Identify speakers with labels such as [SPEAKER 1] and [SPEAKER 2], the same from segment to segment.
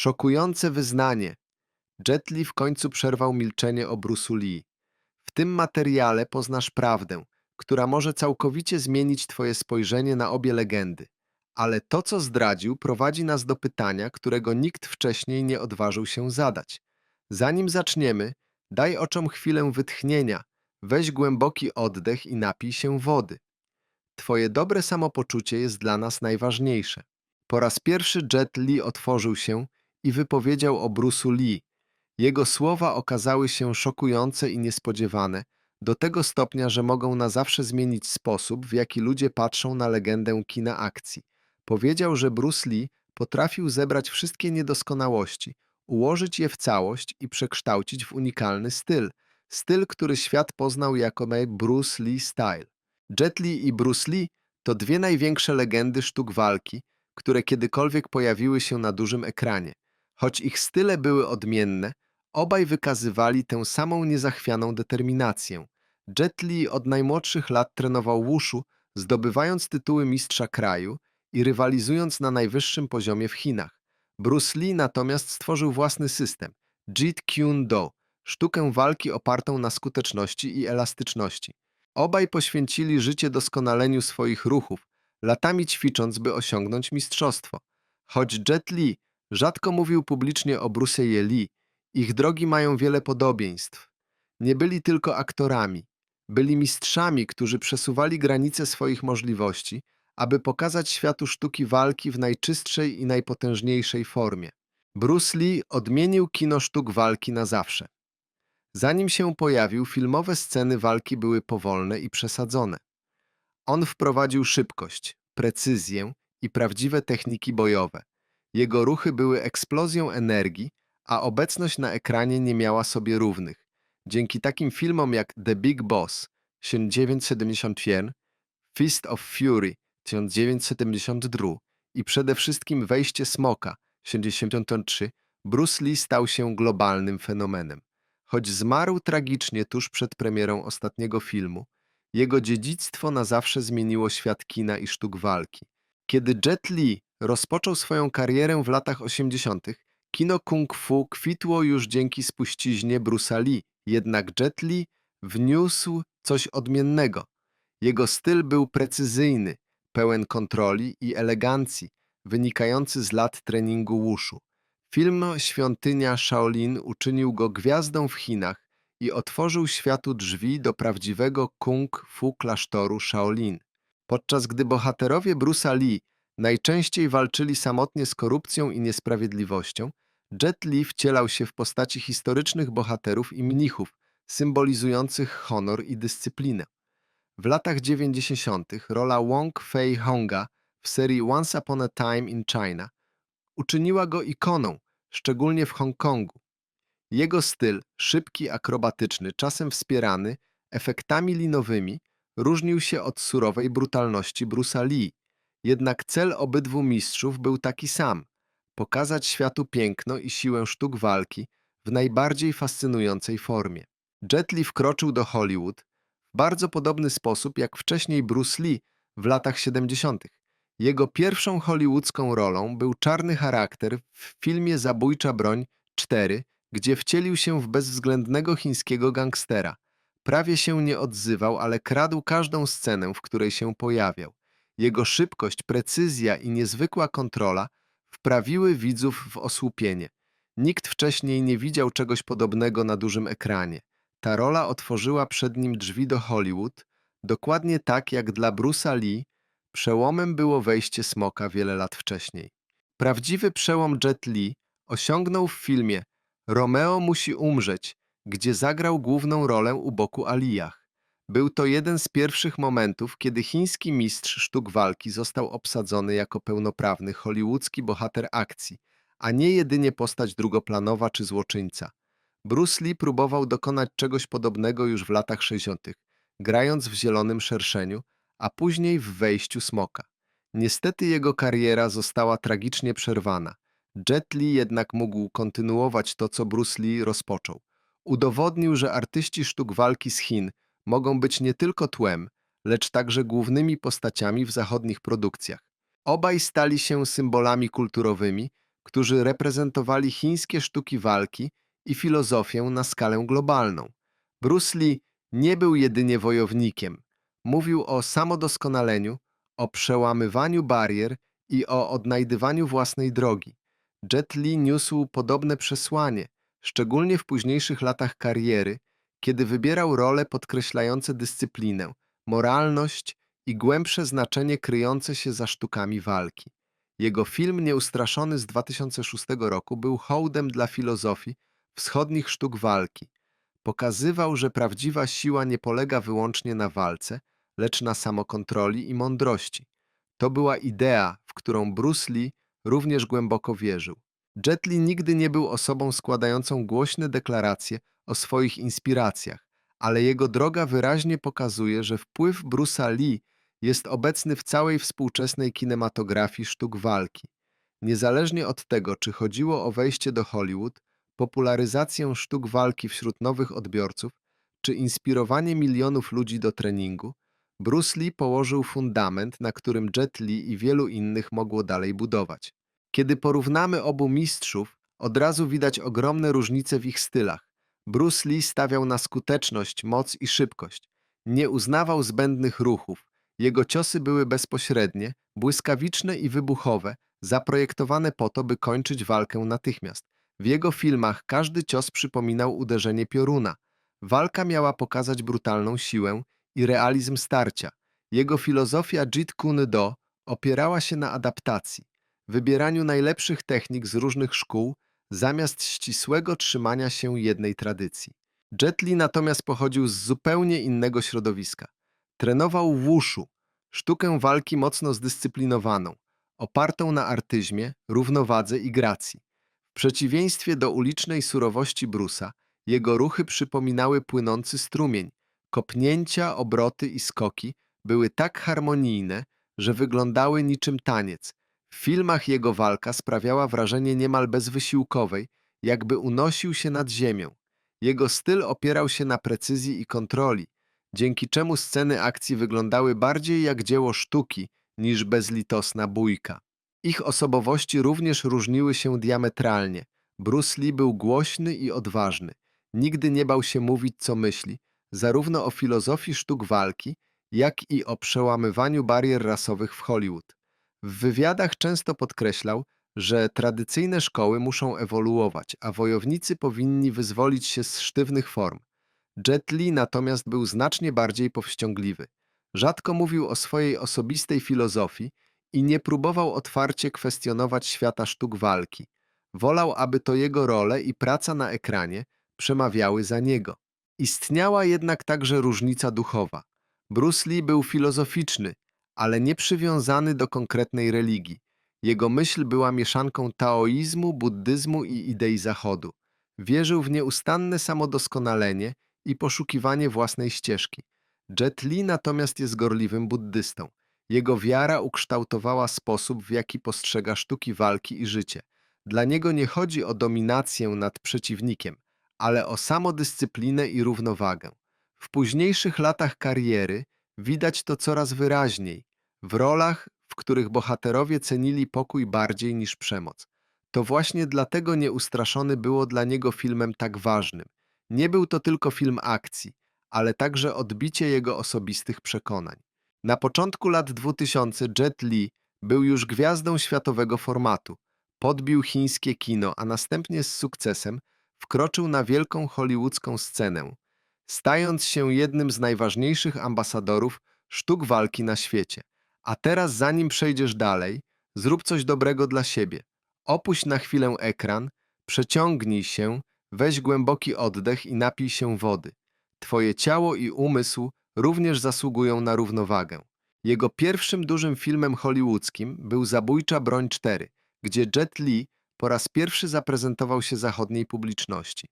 [SPEAKER 1] Szokujące wyznanie. Jet Li w końcu przerwał milczenie o Bruce'u Lee. W tym materiale poznasz prawdę, która może całkowicie zmienić twoje spojrzenie na obie legendy. Ale to, co zdradził, prowadzi nas do pytania, którego nikt wcześniej nie odważył się zadać. Zanim zaczniemy, daj oczom chwilę wytchnienia, weź głęboki oddech i napij się wody. Twoje dobre samopoczucie jest dla nas najważniejsze. Po raz pierwszy Jet Li otworzył się i wypowiedział o Bruce'u Lee. Jego słowa okazały się szokujące i niespodziewane, do tego stopnia, że mogą na zawsze zmienić sposób, w jaki ludzie patrzą na legendę kina akcji. Powiedział, że Bruce Lee potrafił zebrać wszystkie niedoskonałości, ułożyć je w całość i przekształcić w unikalny styl. Styl, który świat poznał jako Bruce Lee Style. Jet Li i Bruce Lee to dwie największe legendy sztuk walki, które kiedykolwiek pojawiły się na dużym ekranie. Choć ich style były odmienne, obaj wykazywali tę samą niezachwianą determinację. Jet Li od najmłodszych lat trenował wushu, zdobywając tytuły mistrza kraju i rywalizując na najwyższym poziomie w Chinach. Bruce Lee natomiast stworzył własny system Jeet Kune Do, sztukę walki opartą na skuteczności i elastyczności. Obaj poświęcili życie doskonaleniu swoich ruchów, latami ćwicząc, by osiągnąć mistrzostwo. Choć Jet Li rzadko mówił publicznie o Bruce'ie Lee, ich drogi mają wiele podobieństw. Nie byli tylko aktorami, byli mistrzami, którzy przesuwali granice swoich możliwości, aby pokazać światu sztuki walki w najczystszej i najpotężniejszej formie. Bruce Lee odmienił kino sztuk walki na zawsze. Zanim się pojawił, filmowe sceny walki były powolne i przesadzone. On wprowadził szybkość, precyzję i prawdziwe techniki bojowe. Jego ruchy były eksplozją energii, a obecność na ekranie nie miała sobie równych. Dzięki takim filmom jak The Big Boss 1971, Fist of Fury 1972 i przede wszystkim Wejście Smoka 1973, Bruce Lee stał się globalnym fenomenem. Choć zmarł tragicznie tuż przed premierą ostatniego filmu, jego dziedzictwo na zawsze zmieniło świat kina i sztuk walki. Kiedy Jet Li rozpoczął swoją karierę w latach 80., kino kung fu kwitło już dzięki spuściźnie Bruce'a Lee, jednak Jet Li wniósł coś odmiennego. Jego styl był precyzyjny, pełen kontroli i elegancji, wynikający z lat treningu wushu. Film Świątynia Shaolin uczynił go gwiazdą w Chinach i otworzył światu drzwi do prawdziwego kung fu klasztoru Shaolin. Podczas gdy bohaterowie Bruce'a Lee najczęściej walczyli samotnie z korupcją i niesprawiedliwością, Jet Li wcielał się w postaci historycznych bohaterów i mnichów, symbolizujących honor i dyscyplinę. W latach 90. rola Wong Fei Honga w serii Once Upon a Time in China uczyniła go ikoną, szczególnie w Hongkongu. Jego styl, szybki, akrobatyczny, czasem wspierany efektami linowymi, różnił się od surowej brutalności Bruce'a Lee. Jednak cel obydwu mistrzów był taki sam – pokazać światu piękno i siłę sztuk walki w najbardziej fascynującej formie. Jet Li wkroczył do Hollywood w bardzo podobny sposób jak wcześniej Bruce Lee w latach 70. Jego pierwszą hollywoodzką rolą był czarny charakter w filmie Zabójcza broń 4, gdzie wcielił się w bezwzględnego chińskiego gangstera. Prawie się nie odzywał, ale kradł każdą scenę, w której się pojawiał. Jego szybkość, precyzja i niezwykła kontrola wprawiły widzów w osłupienie. Nikt wcześniej nie widział czegoś podobnego na dużym ekranie. Ta rola otworzyła przed nim drzwi do Hollywood, dokładnie tak jak dla Bruce'a Lee przełomem było wejście Smoka wiele lat wcześniej. Prawdziwy przełom Jet Li osiągnął w filmie Romeo musi umrzeć, gdzie zagrał główną rolę u boku Aliyah. Był to jeden z pierwszych momentów, kiedy chiński mistrz sztuk walki został obsadzony jako pełnoprawny hollywoodzki bohater akcji, a nie jedynie postać drugoplanowa czy złoczyńca. Bruce Lee próbował dokonać czegoś podobnego już w latach 60., grając w zielonym szerszeniu, a później w wejściu smoka. Niestety jego kariera została tragicznie przerwana. Jet Li jednak mógł kontynuować to, co Bruce Lee rozpoczął. Udowodnił, że artyści sztuk walki z Chin mogą być nie tylko tłem, lecz także głównymi postaciami w zachodnich produkcjach. Obaj stali się symbolami kulturowymi, którzy reprezentowali chińskie sztuki walki i filozofię na skalę globalną. Bruce Lee nie był jedynie wojownikiem. Mówił o samodoskonaleniu, o przełamywaniu barier i o odnajdywaniu własnej drogi. Jet Li niósł podobne przesłanie, szczególnie w późniejszych latach kariery, kiedy wybierał role podkreślające dyscyplinę, moralność i głębsze znaczenie kryjące się za sztukami walki. Jego film Nieustraszony z 2006 roku był hołdem dla filozofii wschodnich sztuk walki. Pokazywał, że prawdziwa siła nie polega wyłącznie na walce, lecz na samokontroli i mądrości. To była idea, w którą Bruce Lee również głęboko wierzył. Jet Li nigdy nie był osobą składającą głośne deklaracje swoich inspiracjach, ale jego droga wyraźnie pokazuje, że wpływ Bruce'a Lee jest obecny w całej współczesnej kinematografii sztuk walki. Niezależnie od tego, czy chodziło o wejście do Hollywood, popularyzację sztuk walki wśród nowych odbiorców, czy inspirowanie milionów ludzi do treningu, Bruce Lee położył fundament, na którym Jet Li i wielu innych mogło dalej budować. Kiedy porównamy obu mistrzów, od razu widać ogromne różnice w ich stylach. Bruce Lee stawiał na skuteczność, moc i szybkość. Nie uznawał zbędnych ruchów. Jego ciosy były bezpośrednie, błyskawiczne i wybuchowe, zaprojektowane po to, by kończyć walkę natychmiast. W jego filmach każdy cios przypominał uderzenie pioruna. Walka miała pokazać brutalną siłę i realizm starcia. Jego filozofia Jeet Kune Do opierała się na adaptacji, wybieraniu najlepszych technik z różnych szkół, zamiast ścisłego trzymania się jednej tradycji. Jet Li natomiast pochodził z zupełnie innego środowiska. Trenował wushu, sztukę walki mocno zdyscyplinowaną, opartą na artyzmie, równowadze i gracji. W przeciwieństwie do ulicznej surowości Brusa, jego ruchy przypominały płynący strumień. Kopnięcia, obroty i skoki były tak harmonijne, że wyglądały niczym taniec. W filmach jego walka sprawiała wrażenie niemal bezwysiłkowej, jakby unosił się nad ziemią. Jego styl opierał się na precyzji i kontroli, dzięki czemu sceny akcji wyglądały bardziej jak dzieło sztuki niż bezlitosna bójka. Ich osobowości również różniły się diametralnie. Bruce Lee był głośny i odważny. Nigdy nie bał się mówić, co myśli, zarówno o filozofii sztuk walki, jak i o przełamywaniu barier rasowych w Hollywood. W wywiadach często podkreślał, że tradycyjne szkoły muszą ewoluować, a wojownicy powinni wyzwolić się z sztywnych form. Jet Li natomiast był znacznie bardziej powściągliwy. Rzadko mówił o swojej osobistej filozofii i nie próbował otwarcie kwestionować świata sztuk walki. Wolał, aby to jego role i praca na ekranie przemawiały za niego. Istniała jednak także różnica duchowa. Bruce Lee był filozoficzny, ale nie przywiązany do konkretnej religii. Jego myśl była mieszanką taoizmu, buddyzmu i idei Zachodu. Wierzył w nieustanne samodoskonalenie i poszukiwanie własnej ścieżki. Jet Li natomiast jest gorliwym buddystą. Jego wiara ukształtowała sposób, w jaki postrzega sztuki walki i życie. Dla niego nie chodzi o dominację nad przeciwnikiem, ale o samodyscyplinę i równowagę. W późniejszych latach kariery widać to coraz wyraźniej, w rolach, w których bohaterowie cenili pokój bardziej niż przemoc. To właśnie dlatego Nieustraszony było dla niego filmem tak ważnym. Nie był to tylko film akcji, ale także odbicie jego osobistych przekonań. Na początku lat 2000 Jet Li był już gwiazdą światowego formatu. Podbił chińskie kino, a następnie z sukcesem wkroczył na wielką hollywoodzką scenę, stając się jednym z najważniejszych ambasadorów sztuk walki na świecie. A teraz, zanim przejdziesz dalej, zrób coś dobrego dla siebie. Opuść na chwilę ekran, przeciągnij się, weź głęboki oddech i napij się wody. Twoje ciało i umysł również zasługują na równowagę. Jego pierwszym dużym filmem hollywoodzkim był Zabójcza Broń 4, gdzie Jet Li po raz pierwszy zaprezentował się zachodniej publiczności.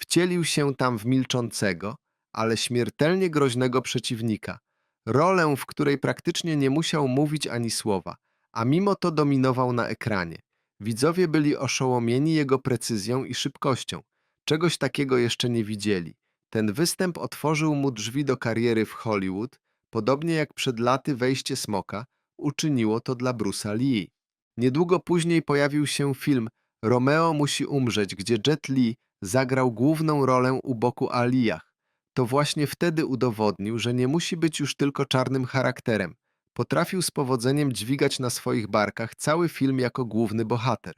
[SPEAKER 1] Wcielił się tam w milczącego, ale śmiertelnie groźnego przeciwnika. Rolę, w której praktycznie nie musiał mówić ani słowa, a mimo to dominował na ekranie. Widzowie byli oszołomieni jego precyzją i szybkością. Czegoś takiego jeszcze nie widzieli. Ten występ otworzył mu drzwi do kariery w Hollywood, podobnie jak przed laty wejście Smoka uczyniło to dla Bruce'a Lee. Niedługo później pojawił się film Romeo musi umrzeć, gdzie Jet Li zagrał główną rolę u boku Aliyah. To właśnie wtedy udowodnił, że nie musi być już tylko czarnym charakterem. Potrafił z powodzeniem dźwigać na swoich barkach cały film jako główny bohater.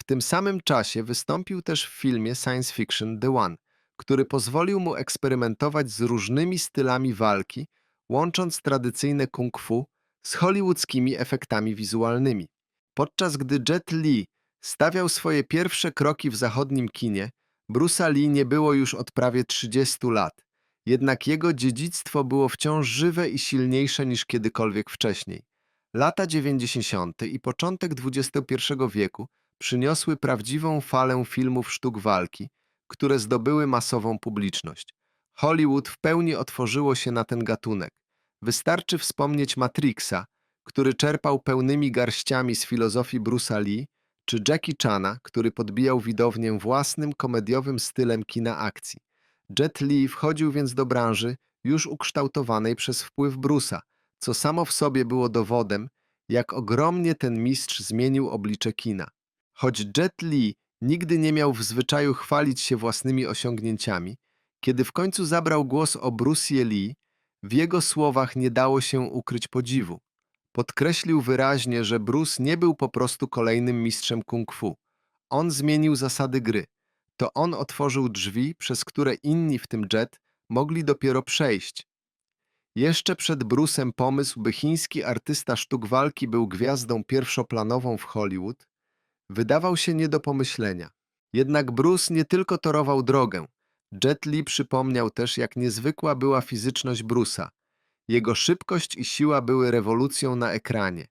[SPEAKER 1] W tym samym czasie wystąpił też w filmie science fiction The One, który pozwolił mu eksperymentować z różnymi stylami walki, łącząc tradycyjne kung fu z hollywoodzkimi efektami wizualnymi. Podczas gdy Jet Li stawiał swoje pierwsze kroki w zachodnim kinie, Bruce'a Lee nie było już od prawie 30 lat. Jednak jego dziedzictwo było wciąż żywe i silniejsze niż kiedykolwiek wcześniej. Lata 90. i początek XXI wieku przyniosły prawdziwą falę filmów sztuk walki, które zdobyły masową publiczność. Hollywood w pełni otworzyło się na ten gatunek. Wystarczy wspomnieć Matrixa, który czerpał pełnymi garściami z filozofii Bruce'a Lee, czy Jackie Chana, który podbijał widownię własnym komediowym stylem kina akcji. Jet Li wchodził więc do branży już ukształtowanej przez wpływ Bruce'a, co samo w sobie było dowodem, jak ogromnie ten mistrz zmienił oblicze kina. Choć Jet Li nigdy nie miał w zwyczaju chwalić się własnymi osiągnięciami, kiedy w końcu zabrał głos o Bruce Lee, w jego słowach nie dało się ukryć podziwu. Podkreślił wyraźnie, że Bruce nie był po prostu kolejnym mistrzem kung fu. On zmienił zasady gry. To on otworzył drzwi, przez które inni, w tym Jet, mogli dopiero przejść. Jeszcze przed Bruce'em pomysł, by chiński artysta sztuk walki był gwiazdą pierwszoplanową w Hollywood, wydawał się nie do pomyślenia. Jednak Bruce nie tylko torował drogę. Jet Li przypomniał też, jak niezwykła była fizyczność Bruce'a. Jego szybkość i siła były rewolucją na ekranie.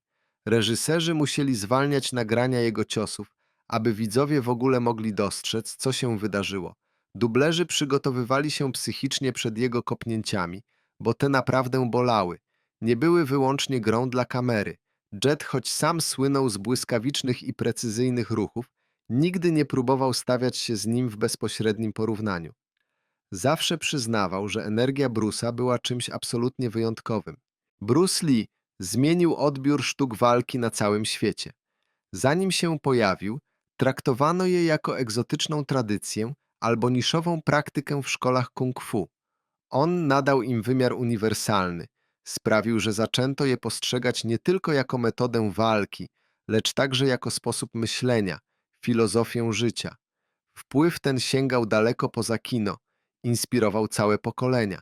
[SPEAKER 1] Reżyserzy musieli zwalniać nagrania jego ciosów, aby widzowie w ogóle mogli dostrzec, co się wydarzyło. Dublerzy przygotowywali się psychicznie przed jego kopnięciami, bo te naprawdę bolały. Nie były wyłącznie grą dla kamery. Jet, choć sam słynął z błyskawicznych i precyzyjnych ruchów, nigdy nie próbował stawiać się z nim w bezpośrednim porównaniu. Zawsze przyznawał, że energia Bruce'a była czymś absolutnie wyjątkowym. Bruce Lee zmienił odbiór sztuk walki na całym świecie. Zanim się pojawił, traktowano je jako egzotyczną tradycję albo niszową praktykę w szkołach kung fu. On nadał im wymiar uniwersalny, sprawił, że zaczęto je postrzegać nie tylko jako metodę walki, lecz także jako sposób myślenia, filozofię życia. Wpływ ten sięgał daleko poza kino, inspirował całe pokolenia.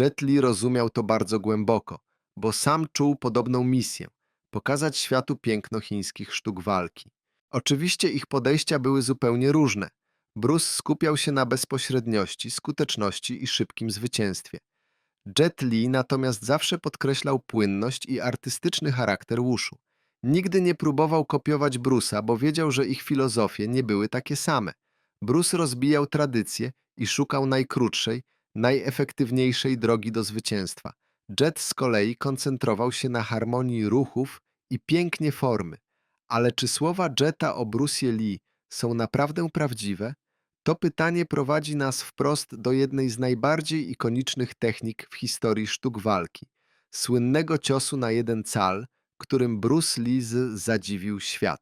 [SPEAKER 1] Jet Li rozumiał to bardzo głęboko, bo sam czuł podobną misję pokazać światu piękno chińskich sztuk walki. Oczywiście ich podejścia były zupełnie różne. Bruce skupiał się na bezpośredniości, skuteczności i szybkim zwycięstwie. Jet Li natomiast zawsze podkreślał płynność i artystyczny charakter Wushu. Nigdy nie próbował kopiować Bruce'a, bo wiedział, że ich filozofie nie były takie same. Bruce rozbijał tradycje i szukał najkrótszej, najefektywniejszej drogi do zwycięstwa. Jet z kolei koncentrował się na harmonii ruchów i pięknie formy. Ale czy słowa Jetta o Bruce Lee są naprawdę prawdziwe? To pytanie prowadzi nas wprost do jednej z najbardziej ikonicznych technik w historii sztuk walki słynnego ciosu na jeden cal, którym Bruce Lee zadziwił świat.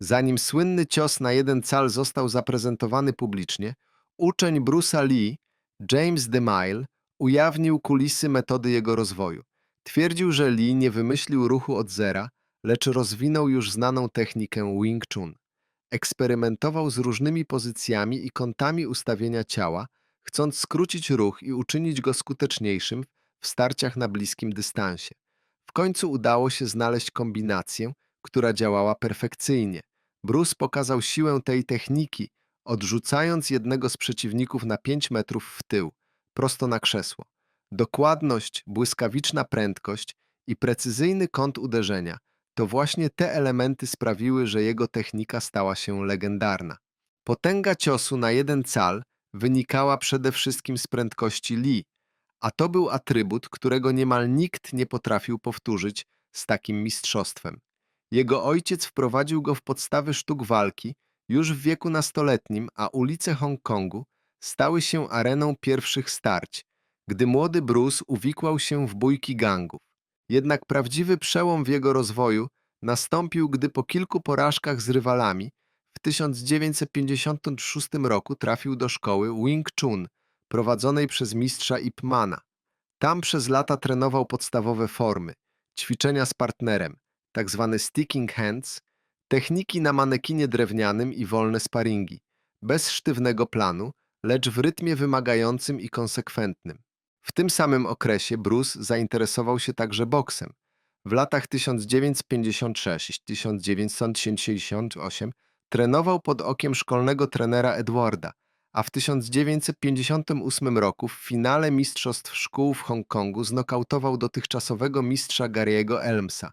[SPEAKER 1] Zanim słynny cios na jeden cal został zaprezentowany publicznie, uczeń Bruce'a Lee, James DeMille, ujawnił kulisy metody jego rozwoju. Twierdził, że Lee nie wymyślił ruchu od zera, lecz rozwinął już znaną technikę Wing Chun. Eksperymentował z różnymi pozycjami i kątami ustawienia ciała, chcąc skrócić ruch i uczynić go skuteczniejszym w starciach na bliskim dystansie. W końcu udało się znaleźć kombinację, która działała perfekcyjnie. Bruce pokazał siłę tej techniki, odrzucając jednego z przeciwników na 5 metrów w tył, prosto na krzesło. Dokładność, błyskawiczna prędkość i precyzyjny kąt uderzenia to właśnie te elementy sprawiły, że jego technika stała się legendarna. Potęga ciosu na jeden cal wynikała przede wszystkim z prędkości Lee, a to był atrybut, którego niemal nikt nie potrafił powtórzyć z takim mistrzostwem. Jego ojciec wprowadził go w podstawy sztuk walki już w wieku nastoletnim, a ulice Hongkongu stały się areną pierwszych starć, gdy młody Bruce uwikłał się w bójki gangów. Jednak prawdziwy przełom w jego rozwoju nastąpił, gdy po kilku porażkach z rywalami w 1956 roku trafił do szkoły Wing Chun, prowadzonej przez mistrza Ip Mana. Tam przez lata trenował podstawowe formy, ćwiczenia z partnerem, tzw. sticking hands, techniki na manekinie drewnianym i wolne sparingi, bez sztywnego planu, lecz w rytmie wymagającym i konsekwentnym. W tym samym okresie Bruce zainteresował się także boksem. W latach 1956-1968 trenował pod okiem szkolnego trenera Edwarda, a w 1958 roku w finale Mistrzostw Szkół w Hongkongu znokautował dotychczasowego mistrza Gary'ego Elmsa.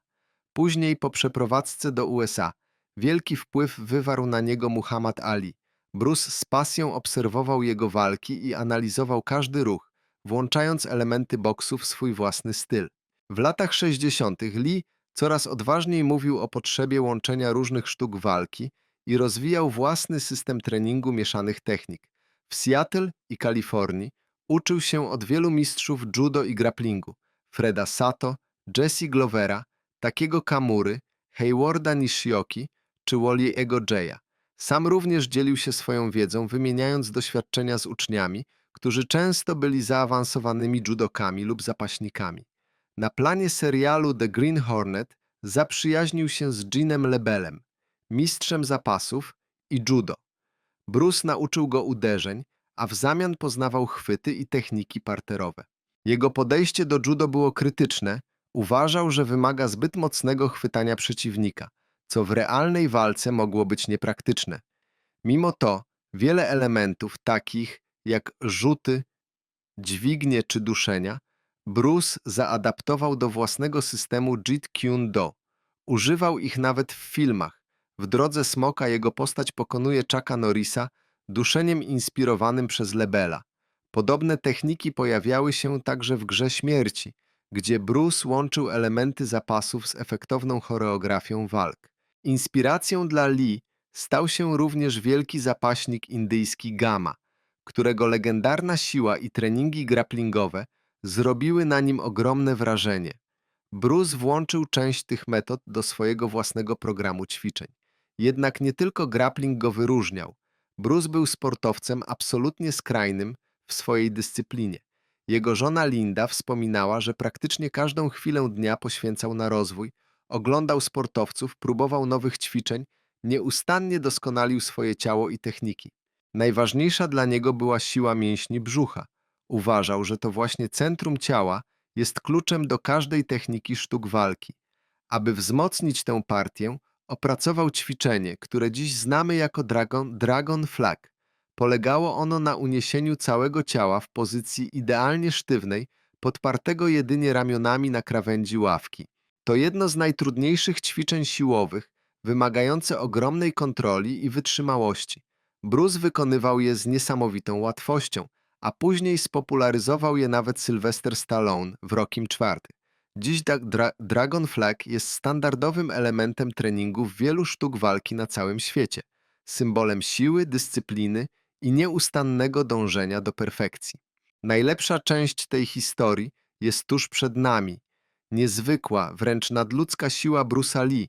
[SPEAKER 1] Później po przeprowadzce do USA wielki wpływ wywarł na niego Muhammad Ali. Bruce z pasją obserwował jego walki i analizował każdy ruch, włączając elementy boksu w swój własny styl. W latach 60. Lee coraz odważniej mówił o potrzebie łączenia różnych sztuk walki i rozwijał własny system treningu mieszanych technik. W Seattle i Kalifornii uczył się od wielu mistrzów judo i grapplingu Freda Sato, Jesse Glovera, Takiego Kamury, Haywarda Nishioki czy Wally'ego Jaya. Sam również dzielił się swoją wiedzą, wymieniając doświadczenia z uczniami, którzy często byli zaawansowanymi judokami lub zapaśnikami. Na planie serialu The Green Hornet zaprzyjaźnił się z Jeanem Lebelem, mistrzem zapasów i judo. Bruce nauczył go uderzeń, a w zamian poznawał chwyty i techniki parterowe. Jego podejście do judo było krytyczne, uważał, że wymaga zbyt mocnego chwytania przeciwnika, co w realnej walce mogło być niepraktyczne. Mimo to wiele elementów takich jak rzuty, dźwignie czy duszenia Bruce zaadaptował do własnego systemu Jeet Kune Do. Używał ich nawet w filmach. W Drodze Smoka jego postać pokonuje Chucka Norrisa duszeniem inspirowanym przez Lebela. Podobne techniki pojawiały się także w Grze Śmierci, gdzie Bruce łączył elementy zapasów z efektowną choreografią walk. Inspiracją dla Lee stał się również wielki zapaśnik indyjski Gama, którego legendarna siła i treningi grapplingowe zrobiły na nim ogromne wrażenie. Bruce włączył część tych metod do swojego własnego programu ćwiczeń. Jednak nie tylko grappling go wyróżniał. Bruce był sportowcem absolutnie skrajnym w swojej dyscyplinie. Jego żona Linda wspominała, że praktycznie każdą chwilę dnia poświęcał na rozwój, oglądał sportowców, próbował nowych ćwiczeń, nieustannie doskonalił swoje ciało i techniki. Najważniejsza dla niego była siła mięśni brzucha. Uważał, że to właśnie centrum ciała jest kluczem do każdej techniki sztuk walki. Aby wzmocnić tę partię, opracował ćwiczenie, które dziś znamy jako Dragon, dragon Flag. Polegało ono na uniesieniu całego ciała w pozycji idealnie sztywnej, podpartego jedynie ramionami na krawędzi ławki. To jedno z najtrudniejszych ćwiczeń siłowych, wymagające ogromnej kontroli i wytrzymałości. Bruce wykonywał je z niesamowitą łatwością, a później spopularyzował je nawet Sylvester Stallone w Rockim IV. Dziś dra Dragon Flag jest standardowym elementem treningu wielu sztuk walki na całym świecie, symbolem siły, dyscypliny i nieustannego dążenia do perfekcji. Najlepsza część tej historii jest tuż przed nami. Niezwykła, wręcz nadludzka siła Bruce'a Lee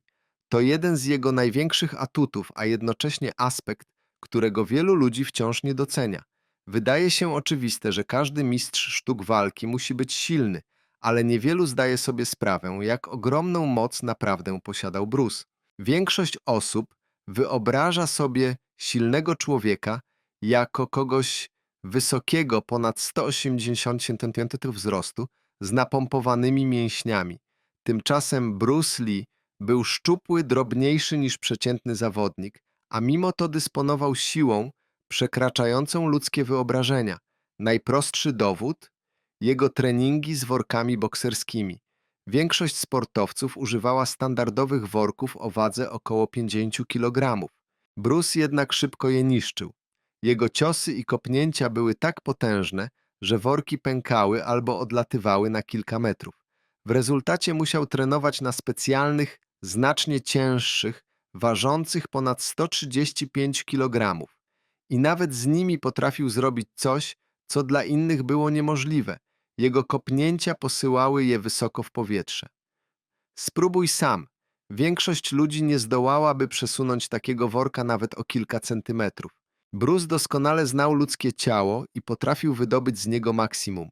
[SPEAKER 1] to jeden z jego największych atutów, a jednocześnie aspekt, którego wielu ludzi wciąż nie docenia. Wydaje się oczywiste, że każdy mistrz sztuk walki musi być silny, ale niewielu zdaje sobie sprawę, jak ogromną moc naprawdę posiadał Bruce. Większość osób wyobraża sobie silnego człowieka jako kogoś wysokiego, ponad 180 cm wzrostu, z napompowanymi mięśniami. Tymczasem Bruce Lee był szczupły, drobniejszy niż przeciętny zawodnik, a mimo to dysponował siłą przekraczającą ludzkie wyobrażenia. Najprostszy dowód jego treningi z workami bokserskimi. Większość sportowców używała standardowych worków o wadze około 50 kg. Bruce jednak szybko je niszczył. Jego ciosy i kopnięcia były tak potężne, że worki pękały albo odlatywały na kilka metrów. W rezultacie musiał trenować na specjalnych, znacznie cięższych, ważących ponad 135 kg. I nawet z nimi potrafił zrobić coś, co dla innych było niemożliwe. Jego kopnięcia posyłały je wysoko w powietrze. Spróbuj sam. Większość ludzi nie zdołałaby przesunąć takiego worka nawet o kilka centymetrów. Bruce doskonale znał ludzkie ciało i potrafił wydobyć z niego maksimum.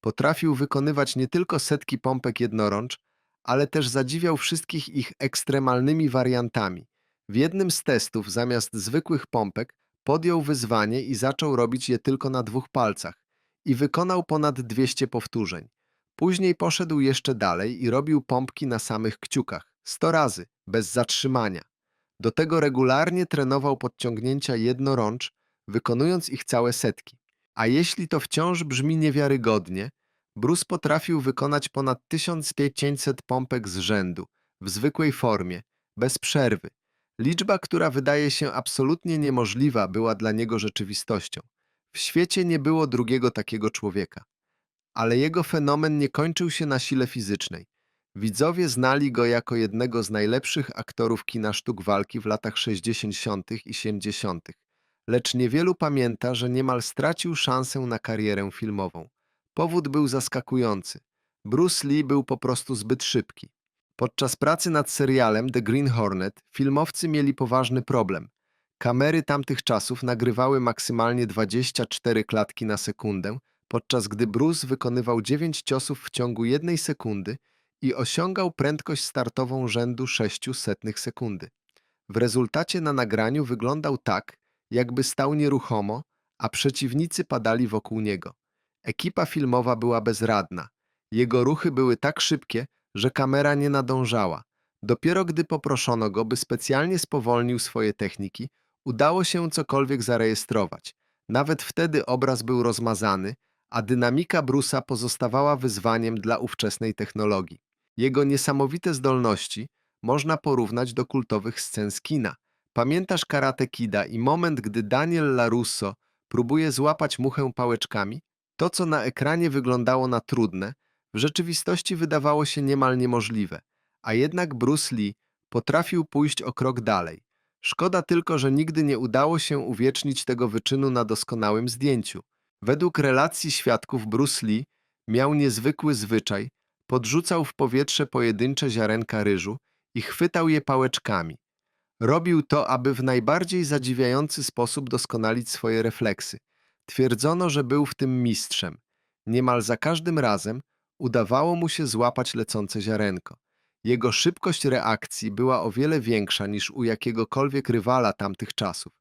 [SPEAKER 1] Potrafił wykonywać nie tylko setki pompek jednorącz, ale też zadziwiał wszystkich ich ekstremalnymi wariantami. W jednym z testów zamiast zwykłych pompek podjął wyzwanie i zaczął robić je tylko na dwóch palcach i wykonał ponad 200 powtórzeń. Później poszedł jeszcze dalej i robił pompki na samych kciukach, 100 razy, bez zatrzymania. Do tego regularnie trenował podciągnięcia jednorącz, wykonując ich całe setki. A jeśli to wciąż brzmi niewiarygodnie, Bruce potrafił wykonać ponad 1500 pompek z rzędu, w zwykłej formie, bez przerwy. Liczba, która wydaje się absolutnie niemożliwa, była dla niego rzeczywistością. W świecie nie było drugiego takiego człowieka. Ale jego fenomen nie kończył się na sile fizycznej. Widzowie znali go jako jednego z najlepszych aktorów kina sztuk walki w latach 60. i 70., lecz niewielu pamięta, że niemal stracił szansę na karierę filmową. Powód był zaskakujący. Bruce Lee był po prostu zbyt szybki. Podczas pracy nad serialem The Green Hornet filmowcy mieli poważny problem. Kamery tamtych czasów nagrywały maksymalnie 24 klatki na sekundę, podczas gdy Bruce wykonywał 9 ciosów w ciągu jednej sekundy i osiągał prędkość startową rzędu 600 sekundy. W rezultacie na nagraniu wyglądał tak, jakby stał nieruchomo, a przeciwnicy padali wokół niego. Ekipa filmowa była bezradna. Jego ruchy były tak szybkie, że kamera nie nadążała. Dopiero gdy poproszono go, by specjalnie spowolnił swoje techniki, udało się cokolwiek zarejestrować. Nawet wtedy obraz był rozmazany, a dynamika Brusa pozostawała wyzwaniem dla ówczesnej technologii. Jego niesamowite zdolności można porównać do kultowych scen z kina. Pamiętasz Karate Kida i moment, gdy Daniel LaRusso próbuje złapać muchę pałeczkami? To, co na ekranie wyglądało na trudne, w rzeczywistości wydawało się niemal niemożliwe, a jednak Bruce Lee potrafił pójść o krok dalej. Szkoda tylko, że nigdy nie udało się uwiecznić tego wyczynu na doskonałym zdjęciu. Według relacji świadków Bruce Lee miał niezwykły zwyczaj, podrzucał w powietrze pojedyncze ziarenka ryżu i chwytał je pałeczkami. Robił to, aby w najbardziej zadziwiający sposób doskonalić swoje refleksy. Twierdzono, że był w tym mistrzem. Niemal za każdym razem udawało mu się złapać lecące ziarenko. Jego szybkość reakcji była o wiele większa niż u jakiegokolwiek rywala tamtych czasów.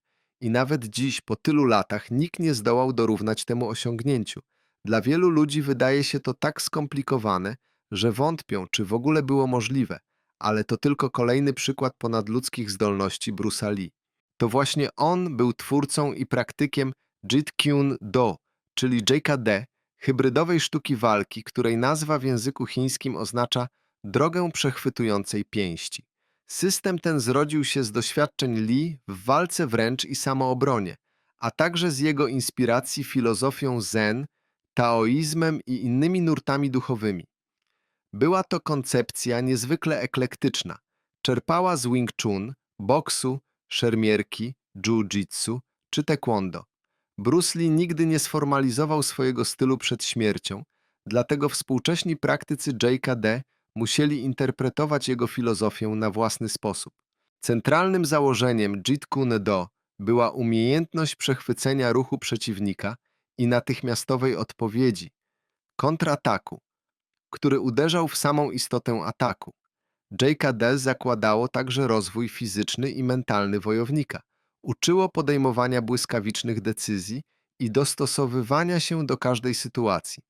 [SPEAKER 1] I nawet dziś, po tylu latach, nikt nie zdołał dorównać temu osiągnięciu. Dla wielu ludzi wydaje się to tak skomplikowane, że wątpią, czy w ogóle było możliwe, ale to tylko kolejny przykład ponadludzkich zdolności Bruce'a Lee. To właśnie on był twórcą i praktykiem Jeet Kune Do, czyli JKD, hybrydowej sztuki walki, której nazwa w języku chińskim oznacza drogę przechwytującej pięści. System ten zrodził się z doświadczeń Lee w walce wręcz i samoobronie, a także z jego inspiracji filozofią zen, taoizmem i innymi nurtami duchowymi. Była to koncepcja niezwykle eklektyczna. Czerpała z Wing Chun, boksu, szermierki, jiu-jitsu czy taekwondo. Bruce Lee nigdy nie sformalizował swojego stylu przed śmiercią, dlatego współcześni praktycy JKD musieli interpretować jego filozofię na własny sposób. Centralnym założeniem Jeet Kune Do była umiejętność przechwycenia ruchu przeciwnika i natychmiastowej odpowiedzi, kontrataku, który uderzał w samą istotę ataku. JKD zakładało także rozwój fizyczny i mentalny wojownika. Uczyło podejmowania błyskawicznych decyzji i dostosowywania się do każdej sytuacji.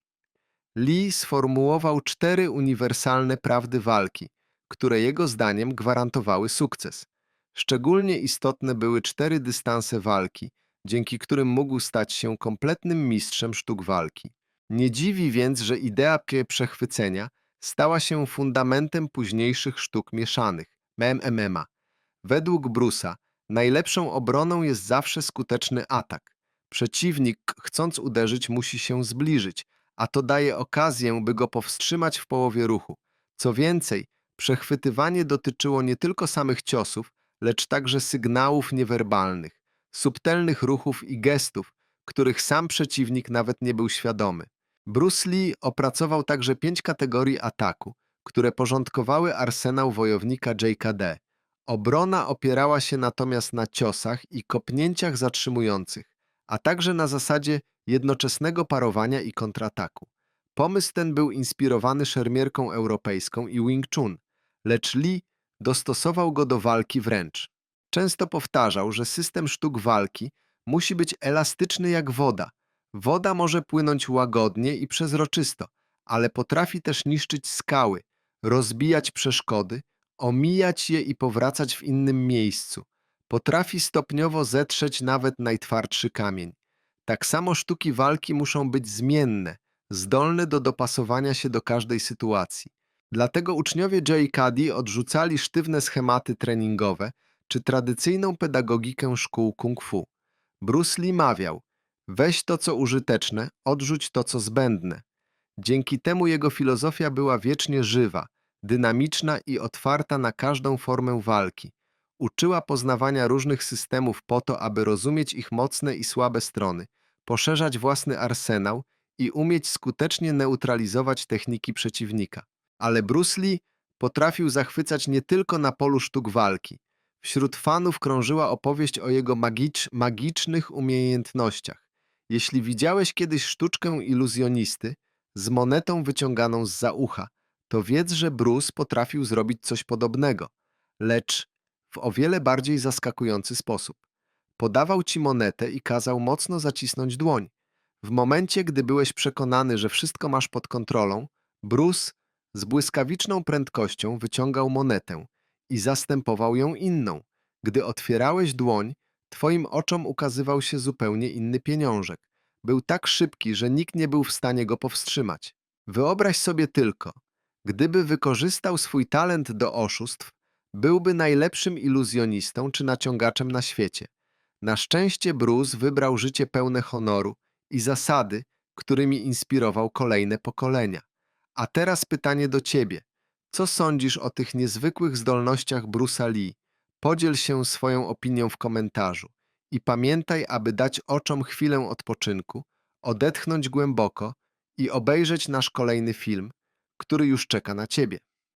[SPEAKER 1] Lee sformułował cztery uniwersalne prawdy walki, które jego zdaniem gwarantowały sukces. Szczególnie istotne były cztery dystanse walki, dzięki którym mógł stać się kompletnym mistrzem sztuk walki. Nie dziwi więc, że idea przechwycenia stała się fundamentem późniejszych sztuk mieszanych, MMA. Według Brusa najlepszą obroną jest zawsze skuteczny atak. Przeciwnik, chcąc uderzyć, musi się zbliżyć, a to daje okazję, by go powstrzymać w połowie ruchu. Co więcej, przechwytywanie dotyczyło nie tylko samych ciosów, lecz także sygnałów niewerbalnych, subtelnych ruchów i gestów, których sam przeciwnik nawet nie był świadomy. Bruce Lee opracował także pięć kategorii ataku, które porządkowały arsenał wojownika JKD. Obrona opierała się natomiast na ciosach i kopnięciach zatrzymujących, a także na zasadzie jednoczesnego parowania i kontrataku. Pomysł ten był inspirowany szermierką europejską i Wing Chun, lecz Lee dostosował go do walki wręcz. Często powtarzał, że system sztuk walki musi być elastyczny jak woda. Woda może płynąć łagodnie i przezroczysto, ale potrafi też niszczyć skały, rozbijać przeszkody, omijać je i powracać w innym miejscu. Potrafi stopniowo zetrzeć nawet najtwardszy kamień. Tak samo sztuki walki muszą być zmienne, zdolne do dopasowania się do każdej sytuacji. Dlatego uczniowie J. Cuddy odrzucali sztywne schematy treningowe czy tradycyjną pedagogikę szkół kung fu. Bruce Lee mawiał: weź to, co użyteczne, odrzuć to, co zbędne. Dzięki temu jego filozofia była wiecznie żywa, dynamiczna i otwarta na każdą formę walki. Uczyła poznawania różnych systemów po to, aby rozumieć ich mocne i słabe strony, poszerzać własny arsenał i umieć skutecznie neutralizować techniki przeciwnika. Ale Bruce Lee potrafił zachwycać nie tylko na polu sztuk walki. Wśród fanów krążyła opowieść o jego magicz, magicznych umiejętnościach. Jeśli widziałeś kiedyś sztuczkę iluzjonisty z monetą wyciąganą z za ucha, to wiedz, że Bruce potrafił zrobić coś podobnego, lecz w o wiele bardziej zaskakujący sposób. Podawał ci monetę i kazał mocno zacisnąć dłoń. W momencie, gdy byłeś przekonany, że wszystko masz pod kontrolą, Bruce z błyskawiczną prędkością wyciągał monetę i zastępował ją inną. Gdy otwierałeś dłoń, twoim oczom ukazywał się zupełnie inny pieniążek. Był tak szybki, że nikt nie był w stanie go powstrzymać. Wyobraź sobie tylko, gdyby wykorzystał swój talent do oszustw, byłby najlepszym iluzjonistą czy naciągaczem na świecie. Na szczęście Bruce wybrał życie pełne honoru i zasady, którymi inspirował kolejne pokolenia. A teraz pytanie do ciebie. Co sądzisz o tych niezwykłych zdolnościach Bruce'a Lee? Podziel się swoją opinią w komentarzu. I pamiętaj, aby dać oczom chwilę odpoczynku, odetchnąć głęboko i obejrzeć nasz kolejny film, który już czeka na ciebie.